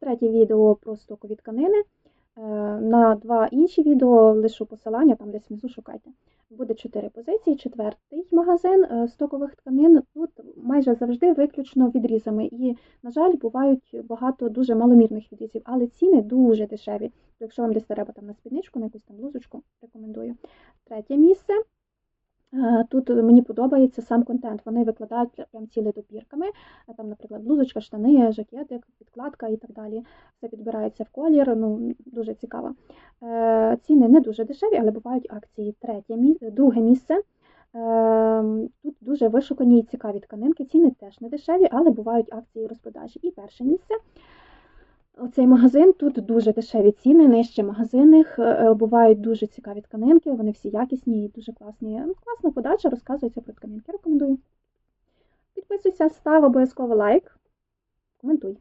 Третє відео про стокові тканини. Е, На два інші відео лишу посилання, там десь внизу шукайте. Буде чотири позиції. Четвертий магазин е, стокових тканин. Тут майже завжди виключно відрізами. І, на жаль, бувають багато дуже маломірних відрізів, але ціни дуже дешеві. Якщо вам десь треба там на спідничку, на якусь там блузочку, рекомендую. Третє місце. Е, Тут мені подобається сам контент. Вони викладають прям ціле добірками. Е, Там, наприклад, блузочка, штани, жакетик, підкладка і так далі. Все підбирається в колір. Ну дуже цікаво. Е, Ціни не дуже дешеві, але бувають акції. Третє друге місце. Е, Тут дуже вишукані і цікаві тканинки. Ціни теж не дешеві, але бувають акції розпродажі. І перше місце. Оцей магазин тут дуже дешеві ціни, нижче магазинних. Е, Бувають дуже цікаві тканинки, вони всі якісні і дуже класні. Ну, Класна подача, розказується про тканинки. Рекомендую. Підписуйся, став обов'язково лайк, коментуй.